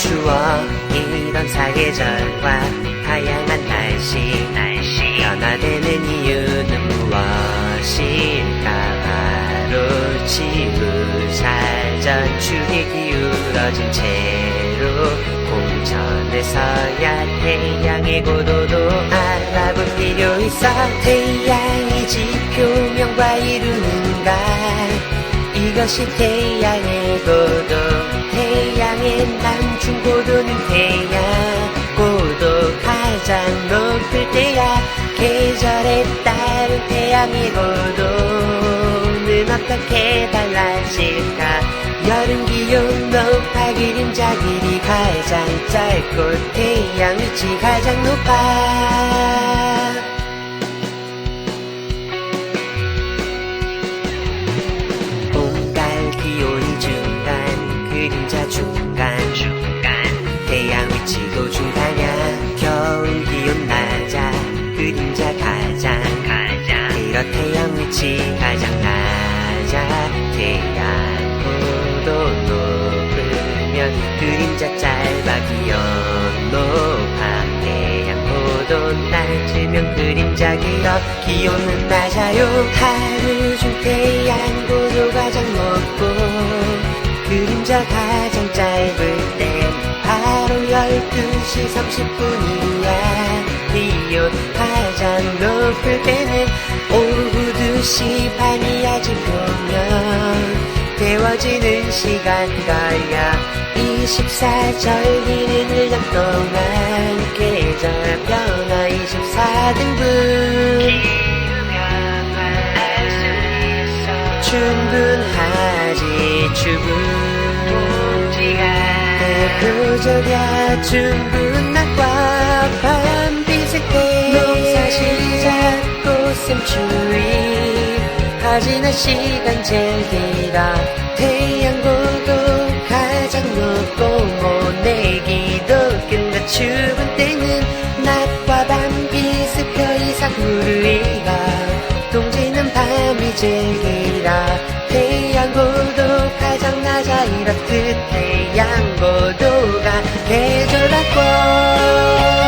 추워이던 사계절과 다양한 날씨, 날씨. 변화되는 이유는 무엇일까? 바로 지구 살전 축이 기울어진 채로 공전에 서야 태양의 고도도 알아볼 필요 있어. 태양이 지표명과 이루는 가 이것이 태양의 고도 태양의 남중고도는 태양 고도 가장 높을 때야. 계절에 따른 태양의 고도는 어떻게 달라질까. 여름 기온 높아 그림자 길이 가장 짧고 태양 위치 가장 높아. 봄갈 기온이 중간 그림자 중간 태양 위치도 중간이야 겨울 기온 낮아 그림자 가장 가장 그렇 태양 위치 가장 낮아 태양 고도 높으면 그림자 짧아 기온 높아 태양 고도 낮으면 그림자 길어 기온은 낮아요 하루 중 태양 고도 가장 높고 그림자 가장 12시 30분이야 기온 가장 높을 때는 오후 2시 반이야 지표면 데워지는 시간 걸려 24절 기는 1년 동안 계절 변화 24등분 대표적이야 충분 낮과 밤 비슷해. 농사 시작 꽃샘추위 가지는 시간 제일 길어. 태양고도 가장 높고 모내기도 끝나 추운 때는 낮과 밤 비슷표 이상 무르익어. 동지는 밤이 제일 길어. 태양고도 이렇듯 태양고도가 계절하고